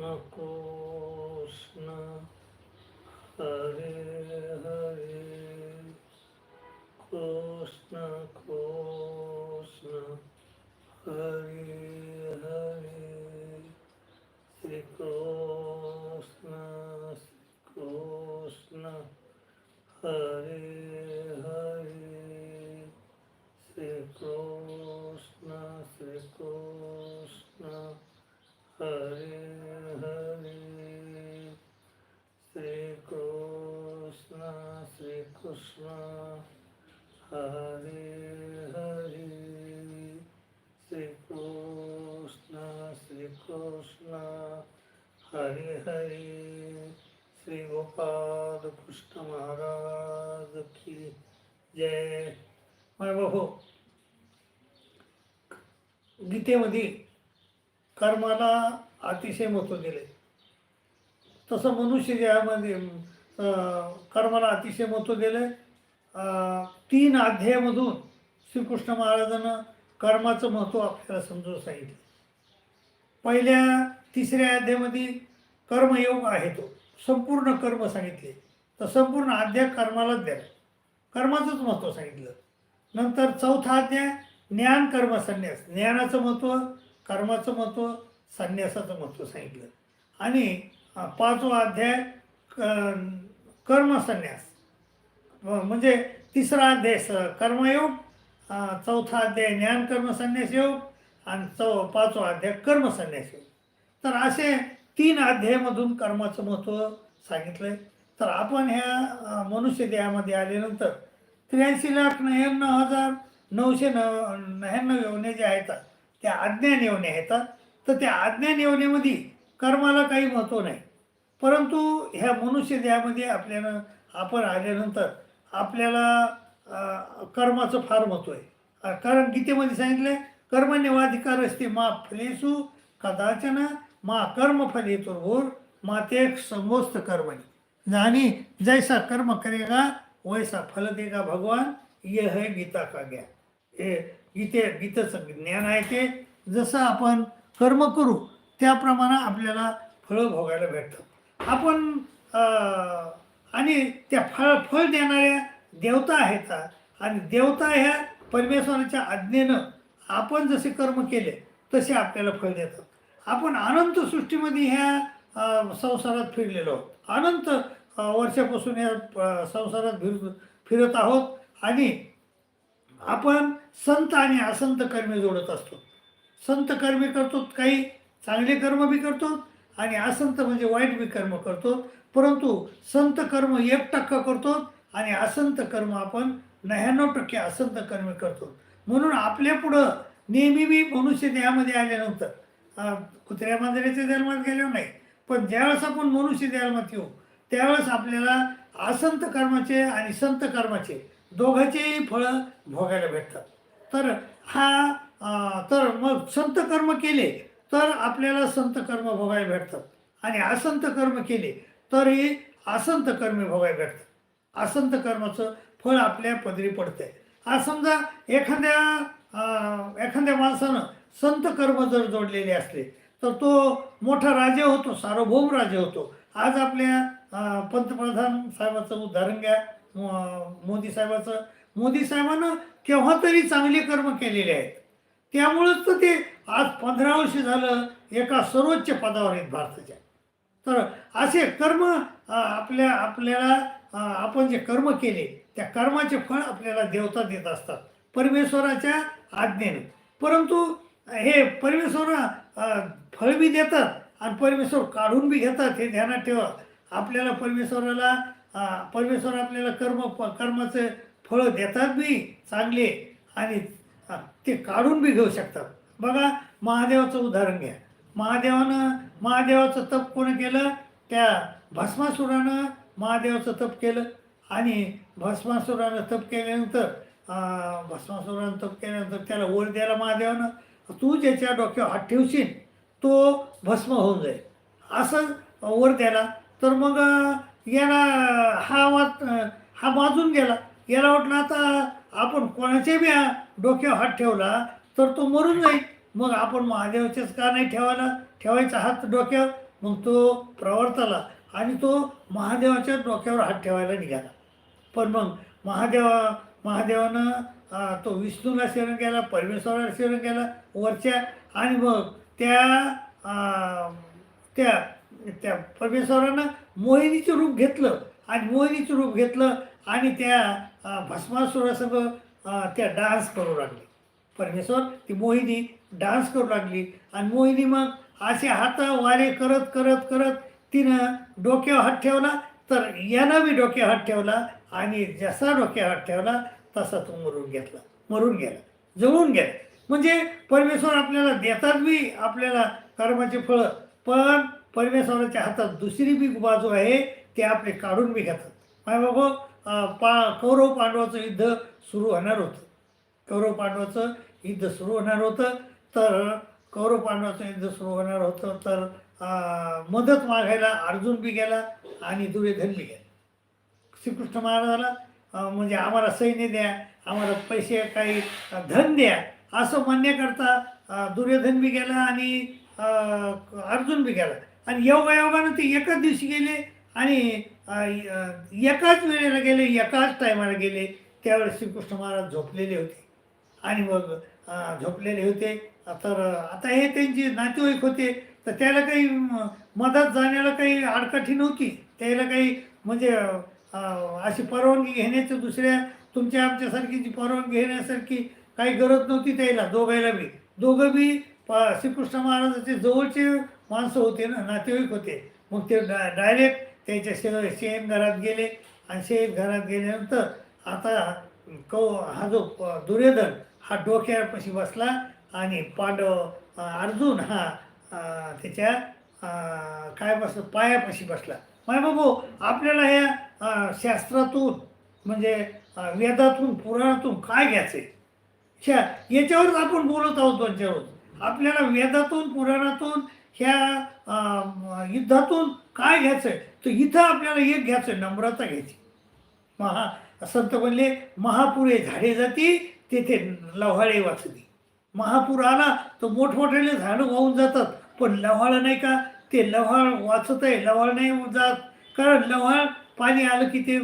学校 गीतेमध्ये कर्माला अतिशय महत्त्व दिले तसं मनुष्य देहामध्ये कर्माला अतिशय महत्त्व दिलं तीन अध्यायामधून श्रीकृष्ण महाराजांना कर्माचं महत्त्व आपल्याला समजून सांगितलं. पहिल्या तिसऱ्या अध्यायामध्ये कर्मयोग आहे तो. संपूर्ण कर्म सांगितले. तर संपूर्ण अध्याय कर्मालाच द्या कर्माचंच महत्त्व सांगितलं. नंतर चौथा अध्याय ज्ञान कर्म संन्यास. ज्ञानाचं महत्त्व कर्माचं महत्त्व संन्यासाचं महत्त्व सांगितलं. आणि पाचवा अध्याय क- म्हणजे तिसरा अध्याय स- कर्मयोग चौथा अध्याय ज्ञान कर्मसन्यास योग आणि चौ पाचवा अध्याय कर्मसन्यास योग तर असे तीन अध्यायामधून कर्माचं महत्त्व सांगितलं आहे तर आपण ह्या मनुष्य देहामध्ये आल्यानंतर त्र्याऐंशी लाख नव्याण्णव हजार नऊशे न नव्याण्णव योने ज्या आहेत त्या अज्ञान योने आहेत. तर त्या अज्ञान योनेमध्ये कर्माला काही महत्त्व नाही. परंतु ह्या मनुष्य देहामध्ये आपल्यानं आपण आल्यानंतर आपल्याला कर्माचं फार महत्त्व आहे. कारण गीतेमध्ये सांगितलं कर्मण्यवाधिकार असते मा फलेसु कदाचन मा कर्म फले भूर मा ते समोस्त कर्मणी. आणि जैसा कर्म करेगा वैसा फल देगा भगवान ये है गीता का ज्ञान. हे गीते गीतेचं ज्ञान आहे ते. जसं आपण कर्म करू त्याप्रमाणे आपल्याला फळं भोगायला भेटतात. आपण आणि त्या फळ फळ देणाऱ्या देवता आहेत. आणि देवता ह्या परमेश्वराच्या आज्ञेनं आपण जसे कर्म केले तसे आपल्याला फळ देतात. आपण अनंत सृष्टीमध्ये ह्या संसारात फिरलेलो आहोत. अनंत वर्षापासून या संसारात फिर फिरत आहोत. आणि आपण संत आणि असंत कर्मे जोडत असतो. संत कर्मे करतो काही चांगले कर्म बी करतो आणि असंत म्हणजे वाईट बी कर्म करतो परंतु संत कर्म एक टक्का करतो आणि असंत कर्म आपण नव्याण्णव टक्के असंत कर्म करतो म्हणून आपल्या पुढं नेहमी मी मनुष्य देहामध्ये आल्यानंतर कुत्र्या मांजऱ्याच्या जन्मात गेलो नाही. पण ज्यावेळेस आपण मनुष्य जन्मात येऊ त्यावेळेस आपल्याला असंत कर्माचे आणि संत कर्माचे दोघांचेही फळं भोगायला भेटतात. तर हा तर मग संत कर्म केले तर आपल्याला संत कर्म भोगायला भेटतात. आणि असंत कर्म केले तरी असंत कर्मे भोगायला भेटतात. असंत कर्माचं फळ आपल्या पदरी पडते आज समजा एखाद्या एखाद्या माणसानं संत कर्म जर जोडलेले असले तर तो मोठा राजा होतो सार्वभौम राजा होतो. आज आपल्या पंतप्रधान साहेबाचं उदाहरण घ्या. मोदी साहेबाचं. मोदी साहेबानं केव्हा तरी चांगले कर्म केलेले आहेत. त्यामुळंच तर ते आज पंधरा वर्ष झालं एका सर्वोच्च पदावर आहेत भारताच्या. तर असे कर्म आपल्या आपल्याला आपण जे कर्म केले त्या कर्माचे फळ आपल्याला देवता देत असतात. परमेश्वराच्या आज्ञेने. परंतु हे परमेश्वर फळ बी देतात आणि परमेश्वर काढून बी घेतात हे ध्यानात ठेवा. आपल्याला परमेश्वराला परमेश्वर आपल्याला कर्म कर्माचे फळं देतात बी चांगले आणि ते काढून बी घेऊ शकतात. बघा महादेवाचं उदाहरण घ्या. महादेवानं महादेवाचं तप कोण केलं? त्या भस्मासुरानं महादेवाचं तप केलं. आणि भस्मासुरानं तप केल्यानंतर भस्मासुरानं तप केल्यानंतर त्याला वर द्यायला महादेवानं तू ज्याच्या डोक्यावर हात ठेवशील तो भस्म होऊन जाईल. असं वर द्यायला. तर मग याला हा वाद हा वाजून गेला. याला वाटलं आता आपण कोणाच्या बी डोक्यावर हात ठेवला तर तो मरून जाईल. मग आपण महादेवाचेच का नाही ठेवायला? ठेवायचा हात डोक्यावर. मग तो प्रवर्तला आणि तो महादेवाच्या डोक्यावर हात ठेवायला निघाला. पण मग महादेवा महादेवानं तो विष्णूला शरण केला परमेश्वराला शरण केला वरच्या आणि मग त्या त्या त्या परमेश्वरानं मोहिनीचं रूप घेतलं आणि मोहिनीचं रूप घेतलं आणि त्या भस्मासुरासह त्या डान्स करू लागले. परमेश्वर ती मोहिनी डान्स करू लागली आणि मोहिनी मग असे हात वारे करत करत करत तिनं डोक्यावर हात ठेवला तर यानं मी डोक्यावर हात ठेवला आणि जसा डोक्यावर हात ठेवला तसा तो मरून घेतला मरून गेला जळून गेला. म्हणजे परमेश्वर आपल्याला देतात बी आपल्याला कर्माचे फळं पण परमेश्वराच्या हातात दुसरी बी बाजू आहे ते आपले काढून बी घेतात. माय बाबा पा कौरव पांडवाचं युद्ध सुरू होणार होतं. कौरव पांडवाचं युद्ध सुरू होणार होतं. तर कौरव पांडवाचं युद्ध सुरू होणार होतं. तर मदत मागायला अर्जुन बी गेला आणि दुर्योधन बी गेला. श्रीकृष्ण महाराजाला म्हणजे आम्हाला सैन्य द्या आम्हाला पैसे काही धन द्या असं म्हणण्याकरता दुर्योधन बी गेला आणि अर्जुन बी गेला. आणि योगायोगानं ते एकाच दिवशी गेले आणि एकाच वेळेला गेले एकाच टायमाला गेले. त्यावेळेस श्रीकृष्ण महाराज झोपलेले होते. आणि मग झोपलेले होते. तर आता हे त्यांचे नातेवाईक होते. तर त्याला काही मदत जाण्याला काही आडकाठी नव्हती. त्याला काही म्हणजे अशी परवानगी घेण्याचं दुसऱ्या तुमच्या आमच्यासारखीची परवानगी घेण्यासारखी काही गरज नव्हती त्याला दोघायला बी. दोघं बी प- श्रीकृष्ण महाराजाचे जवळचे माणसं होते ना नातेवाईक होते. मग ते डा डायरेक्ट त्याच्या शे शेण घरात गेले आणि शेण घरात गेल्यानंतर आता कौ हा जो प- दुर्योधन हा डोक्यापाशी बसला आणि पांडव अर्जुन हा त्याच्या काय बस पायापाशी बसला. माय बाबू आपल्याला या शास्त्रातून म्हणजे वेदातून पुराणातून काय घ्यायचं आहे ह्या याच्यावरच आपण बोलत आहोत दोन चार आपल्याला वेदातून पुराणातून ह्या युद्धातून काय घ्यायचं आहे तर इथं आपल्याला एक घ्यायचं आहे नम्रता घ्यायची. महा संत म्हणले महापुरे झाडे जाती तेथे लव्हाळे वाचली. महापूर आला तर मोठमोठ्याले झाडं वाहून जातात. पण लव्हाळं नाही का? ते लव्हाळ वाचत आहे लव्हाळ नाही जात. कारण लव्हाळ पाणी आलं की ते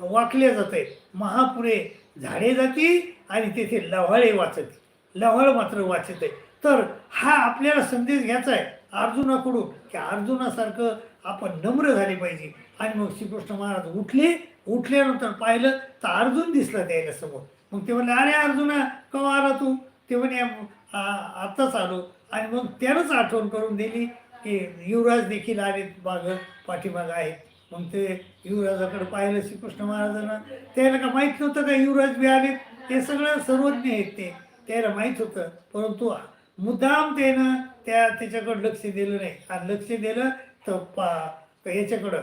वाकले जात. आहे महापुरे झाडे जाती आणि तेथे लव्हाळे वाचते. लव्हाळ मात्र वाचत. आहे तर हा आपल्याला संदेश घ्यायचा आहे. अर्जुनाकडून की अर्जुनासारखं आपण नम्र झाले पाहिजे. आणि मग श्रीकृष्ण महाराज उठले उठल्यानंतर पाहिलं तर अर्जुन दिसला त्याला समोर. मग ते म्हणले अरे अर्जुना कवा आला तू? ते म्हणे आत्ताच आलो. आणि मग त्यानंच आठवण करून दिली की युवराज देखील आले माग पाठीमागं आहेत. मग ते युवराजाकडे पाहिलं श्रीकृष्ण महाराजांना. त्याला का माहीत नव्हतं का युवराज बी आले ते सगळं सर्वज्ञ आहेत ते. त्याला माहीत होतं. परंतु मुद्दाम त्यानं त्या त्याच्याकडं लक्ष दिलं नाही. आणि लक्ष दिलं तर पा याच्याकडं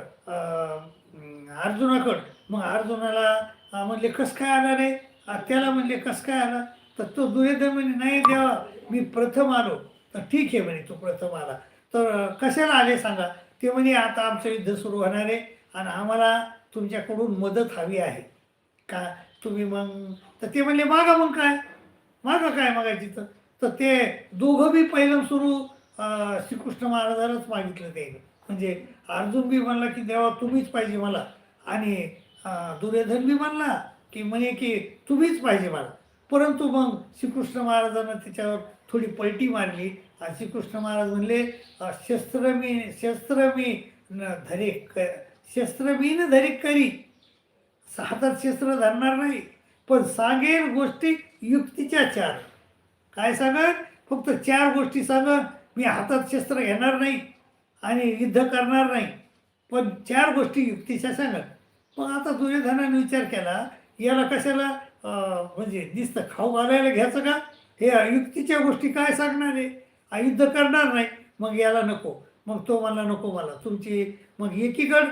अर्जुनाकडं. मग अर्जुनाला म्हणले कस काय आला रे? त्याला म्हणले कस काय आला? तर तो दुर्योधन म्हणे नाही देवा मी प्रथम आलो. तर ठीक आहे म्हणे तो प्रथम आला. तर कशाला आले सांगा? ते म्हणे आता आमचं युद्ध सुरू होणार आहे आणि आम्हाला तुमच्याकडून मदत हवी आहे. का? तुम्ही मग तर ते म्हणले मागा मग काय? मागा काय मागायची तर? तर ते दोघं बी पहिलं सुरू श्रीकृष्ण महाराजांनाच मागितलं ते. म्हणजे अर्जुन बी म्हणला की देवा तुम्हीच पाहिजे मला. आणि दुर्योधन बी म्हणला की म्हणे की तुम्हीच पाहिजे मला. परंतु मग श्रीकृष्ण महाराजांना त्याच्यावर थोडी पलटी मारली आणि श्रीकृष्ण महाराज म्हणले शस्त्र मी शस्त्र मी न धरे क शस्त्र मी न धरे करी. हातात शस्त्र धरणार नाही पण सांगेल गोष्टी युक्तीच्या चार. काय सांगत फक्त चार गोष्टी सांगत मी हातात शस्त्र घेणार नाही आणि युद्ध करणार नाही. पण चार गोष्टी युक्तीच्या सांगत मग आता दुर्योधनाने विचार केला. याला कशाला म्हणजे दिसतं खाऊ घालायला घ्यायचं का? हे युक्तीच्या गोष्टी काय सांगणार आहे? हा युद्ध करणार नाही. मग याला नको. मग तो मला नको मला. तुमची मग एकीकड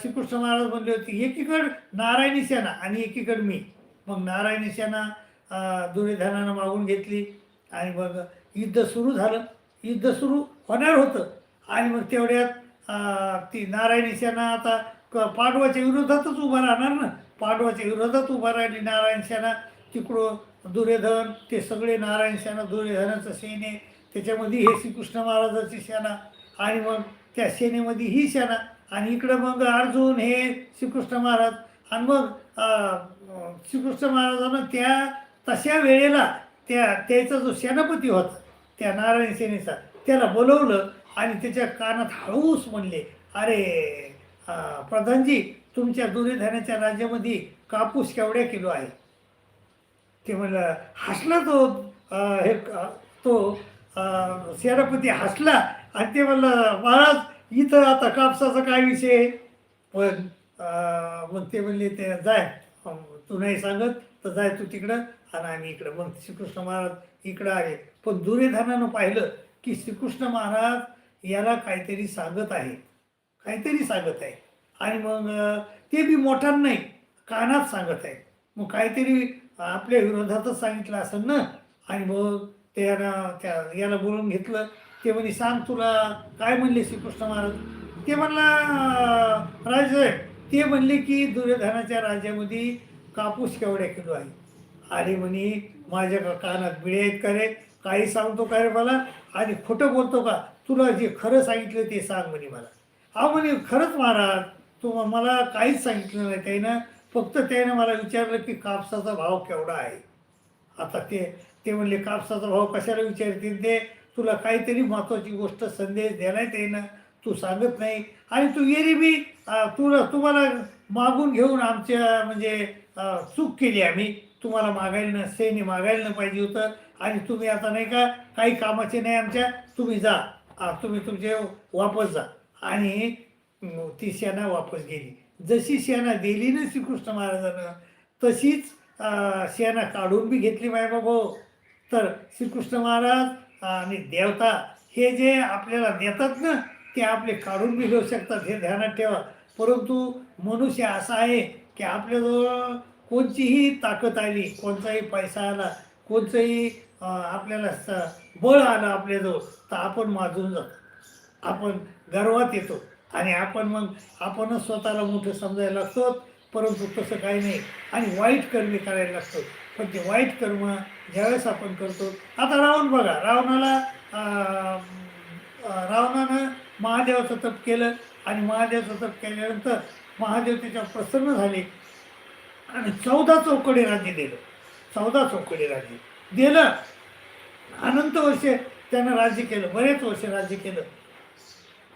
श्रीकृष्ण महाराज म्हणले होते एकीकड नारायणी सेना आणि एकीकड मी. मग नारायणी सेना दुर्योधनानं मागून घेतली. आणि मग युद्ध सुरू झालं. युद्ध सुरू होणार होतं. आणि मग तेवढ्यात ती नारायणी सेना आता क- पांडवाच्या विरोधातच उभा राहणार ना? पांडवाच्या विरोधात उभा राहिली नारायण सेना. तिकडं दुर्योधन ते सगळे नारायण सेना दुर्योधनाचं सैन्य त्याच्यामध्ये हे श्रीकृष्ण महाराजाची सेना आणि मग त्या सेनेमध्ये ही सेना. आणि इकडं मग अर्जुन हे श्रीकृष्ण महाराज. आणि मग श्रीकृष्ण महाराजांना त्या तशा वेळेला त्या त्याचा जो सेनापती होता त्या नारायण सेनेचा त्याला बोलवलं आणि त्याच्या कानात हळूस म्हणले अरे प्रधानजी तुमच्या दुर्योधनाच्या राज्यामध्ये कापूस केवढ्या किलो आहे? ते म्हणलं हसला तो हे तो सेनापती हसला आणि ते म्हणलं महाराज इथं आता कापसाचा काय विषय आहे? पण मग ते म्हणले ते जाय तू नाही सांगत तर जाय तू तिकडं. आणि आम्ही इकडं. मग श्रीकृष्ण महाराज इकडं आले पण दुर्योधनानं पाहिलं की श्रीकृष्ण महाराज याला काहीतरी सांगत आहे. काहीतरी सांगत आहे. आणि मग ते बी मोठ्यानं नाही कानात सांगत आहे. मग काहीतरी आपल्या विरोधातच सांगितलं असेल ना? आणि मग त्यानं त्या याला बोलून घेतलं. ते म्हणे सांग तुला काय म्हणले श्रीकृष्ण महाराज? ते म्हणला अं, ते म्हणले की दुर्योधनाच्या राज्यामध्ये कापूस केवढ्या किलो आहे? आणि म्हणे माझ्या कानात बिळे आहेत का रे? काही सांगतो का रे मला? आणि खोटं बोलतो का? तुला जे खरं सांगितलं ते सांग म्हणे मला. हा म्हणे खरंच महाराज तू मला काहीच सांगितलं नाही त्यानं फक्त त्यानं मला विचारलं की कापसाचा भाव केवढा आहे? आता ते ते म्हणले कापसाचा भाव कशाला विचारतील ते? तुला काहीतरी महत्त्वाची गोष्ट संदेश द्यायला त्यानं तू सांगत नाही. आणि तू येरी मी तुला तुम्हाला मागून घेऊन आमच्या म्हणजे चूक केली आम्ही. तुम्हाला मागायला नसते आणि मागायला न पाहिजे होतं. आणि तुम्ही आता नाही का काही कामाचे नाही आमच्या. तुम्ही जा. तुम्ही तुमचे वापस जा. आणि ती सेना वापस गेली. जशी सेना दिली ना श्रीकृष्ण महाराजानं तशीच सेना काढून बी घेतली बाबा. तर श्रीकृष्ण महाराज आणि देवता हे जे आपल्याला देतात ना ते आपले काढून बी घेऊ शकतात हे ध्यानात ठेवा. परंतु मनुष्य असा आहे की आपल्याजवळ कोणतीही ताकद आली कोणताही पैसा आला कोणतंही आपल्याला स बळ आलं आपल्याजवळ तर आपण माजून जातो. आपण गर्वात येतो. आणि आपण मग आपणच स्वतःला मोठं समजायला लागतो परंतु तसं काही नाही. आणि वाईट कर्मे करायला लागतो. पण ते वाईट कर्म ज्यावेळेस आपण करतो आता रावण बघा रावणाला रावणानं महादेवाचं तप केलं. आणि महादेवाचं तप केल्यानंतर महादेव त्याच्यावर प्रसन्न झाले. आणि चौदा चौकडे राज्य दिलं चौदा चौकडे राज्य दिलं अनंत वर्षे त्यानं राज्य केलं. बरेच वर्ष राज्य केलं.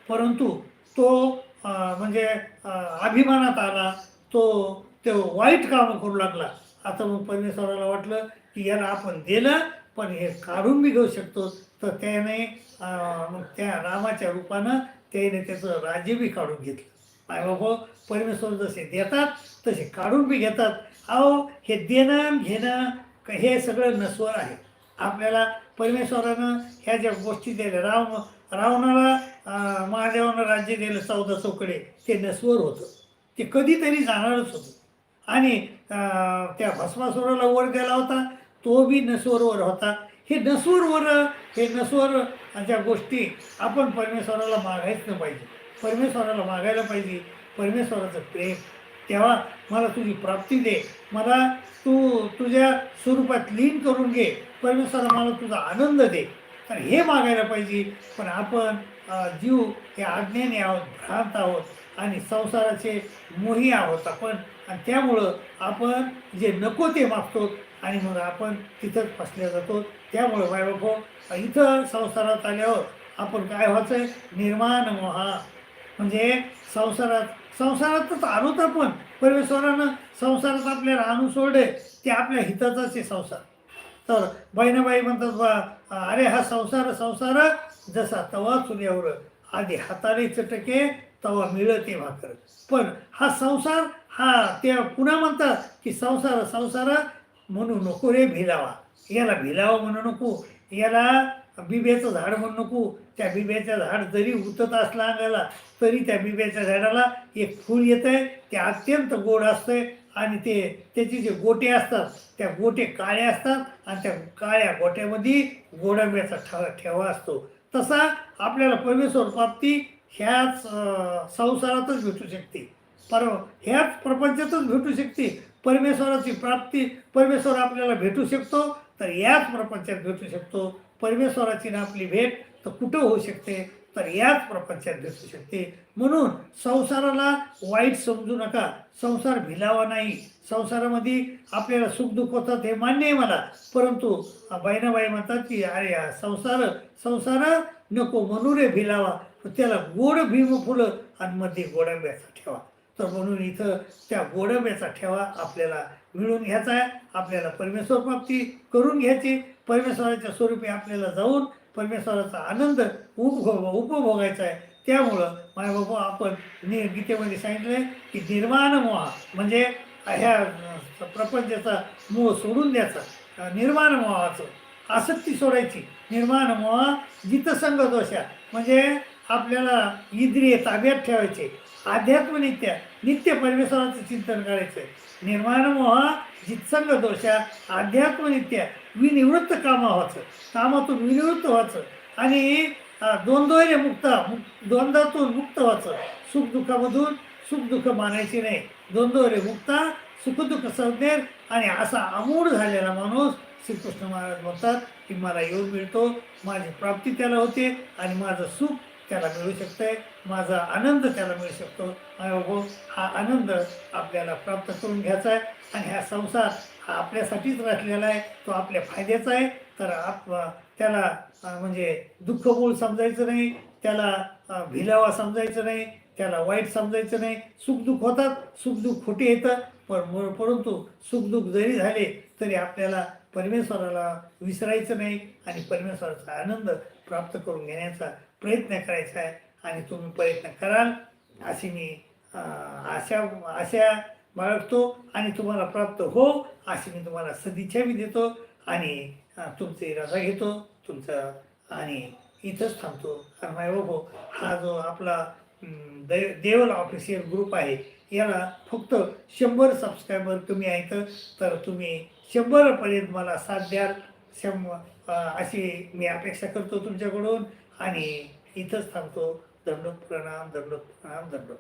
परंतु तो म्हणजे अभिमानात आला. तो तो वाईट कामं करू लागला. आता मग परमेश्वराला वाटलं की याला आपण दिलं पण हे काढून बी घेऊ शकतो. तर त्याने मग त्या रामाच्या रूपानं त्याने त्याचं राज्य बी काढून घेतलं. माय बाबा परमेश्वर जसे देतात तसे काढून बी घेतात. अहो हे देणं घेणं हे सगळं नस्वर आहे. आपल्याला परमेश्वरानं ह्या ज्या गोष्टी दिल्या रावण रावणाला महादेवानं राज्य दिलं चौदा चौकडे ते नस्वर होतं. ते कधीतरी जाणारच होतं. आणि त्या भस्मासुराला वर गेला होता तो बी नसवरवर होता. हे नसवरवर हे नसवर ज्या गोष्टी आपण परमेश्वराला मागायच न पाहिजे. परमेश्वराला मागायला पाहिजे. परमेश्वराचं प्रेम. तेव्हा मला तुझी प्राप्ती दे. मला तू तुझ्या स्वरूपात लीन करून घे. परमेश्वरा मला तुझा आनंद दे. तर हे मागायला पाहिजे. पण आपण जीव हे आज्ञेने आहोत भ्रांत आहोत आणि संसाराचे मोही आहोत आपण. आणि त्यामुळं आपण जे नको ते मागतो आणि मग आपण तिथंच फसल्या जातो. त्यामुळं बाय बाबा इथं संसारात आल्यावर आपण काय व्हायचं निर्माण मोहा म्हणजे संसारात संसारातच आणूत आपण. परमेश्वरानं संसारात आपल्याला आणून सोडले. ते आपल्या हिताचाच आहे संसार. तर बहिणाबाई म्हणतात बा अरे हा संसार संसार जसा तवा चुल्यावर. आधी हाताने चटके तवा मिळते भाकर. पण हा संसार हा ते पुन्हा म्हणतात की संसार संसार म्हणू नको रे भिलावा. याला भिलावा म्हणू नको याला बिब्याचं झाड म्हणू नको. त्या बिब्याचं झाड जरी उतत असला अंगाला तरी त्या बिब्याच्या झाडाला एक फूल येतं आहे ते अत्यंत गोड असतंय आणि ते त्याचे जे गोटे असतात त्या गोटे काळे असतात आणि त्या काळ्या गोट्यामध्ये गोडांब्याचा ठेवा ठेवा असतो. तसा आपल्याला परमेश्वर प्राप्ती ह्याच संसारातच भेटू शकते. पर ह्याच प्रपंचातच भेटू शकते. परमेश्वराची प्राप्ती परमेश्वर आपल्याला भेटू शकतो. तर याच प्रपंचात भेटू शकतो. परमेश्वराची ना आपली भेट तर कुठं होऊ शकते? तर याच प्रपंचात भेटू शकते. म्हणून संसाराला वाईट समजू नका. संसार भिलावा नाही. संसारामध्ये आपल्याला सुखदुःख होतात हे मान्य आहे मला. परंतु बहिणाबाई म्हणतात की अरे हा संसार संसार नको मनुरे भिलावा. त्याला गोड भीम फुलं आणि मध्ये गोडंब्याचा ठेवा. तर म्हणून इथं त्या गोडंब्याचा ठेवा आपल्याला मिळून घ्यायचा आहे. आपल्याला परमेश्वर प्राप्ती करून घ्यायची. परमेश्वराच्या स्वरूपी आपल्याला जाऊन परमेश्वराचा आनंद उपभोग उपभोगायचा आहे. त्यामुळं माय बाबा आपण नि गीतेमध्ये सांगितलंय की निर्माण मोहा म्हणजे ह्या प्रपंचाचा मोह सोडून द्यायचा. निर्माण मोहाचं आसक्ती सोडायची. निर्माण मोहा गीतसंग दोषा म्हणजे आपल्याला इंद्रिय ताब्यात ठेवायचे. आध्यात्मनित्या नित्य परमेश्वराचं चिंतन करायचं निर्माणमोह जितसंग दोषा आध्यात्मनित्य विनिवृत्त कामा व्हायचं. कामातून विनिवृत्त व्हायचं. आणि अं, द्वंद्वने मुक्त मुक- द्वंद्वातून मुक्त व्हायचं. सुखदुःखामधून सुखदुःख मानायची नाही. द्वंद्वरे मुक्ता सुखदुःख संज्ञेर आणि असा अमूढ झालेला माणूस श्रीकृष्ण महाराज म्हणतात की मला योग मिळतो माझी प्राप्ती त्याला होते आणि माझं सुख त्याला मिळू शकतंय. माझा आनंद त्याला मिळू शकतो. आणि हो, हा आनंद आपल्याला प्राप्त करून घ्यायचा आहे. आणि हा संसार हा आपल्यासाठीच रचलेला आहे. तो आपल्या फायद्याचा आहे. तर आप त्याला म्हणजे दुःख समजायचं नाही. त्याला भिलावा समजायचं नाही. त्याला वाईट समजायचं नाही. सुखदुःख होतात. सुखदुःख खोटे येतं. पर परंतु सुखदुःख जरी झाले तरी आपल्याला परमेश्वराला विसरायचं नाही. आणि परमेश्वराचा आनंद प्राप्त करून घेण्याचा प्रयत्न करायचा आहे. आणि तुम्ही प्रयत्न कराल अशी मी आशा आशा बाळगतो आणि तुम्हाला प्राप्त हो अशी मी तुम्हाला सदिच्छा बी देतो आणि तुमची रजा घेतो तुमचं आणि इथंच थांबतो. कारण माय बाबू हा जो आपला दै देवल ऑफिशियल ग्रुप आहे याला फक्त शंभर सबस्क्रायबर कमी आहेत तर तुम्ही शंभरपर्यंत मला साथ द्याल. शंभ अशी मी अपेक्षा करतो तुमच्याकडून आणि इथंच थांबतो. दंडोत प्रणाम दंडोत प्रणाम दंडोत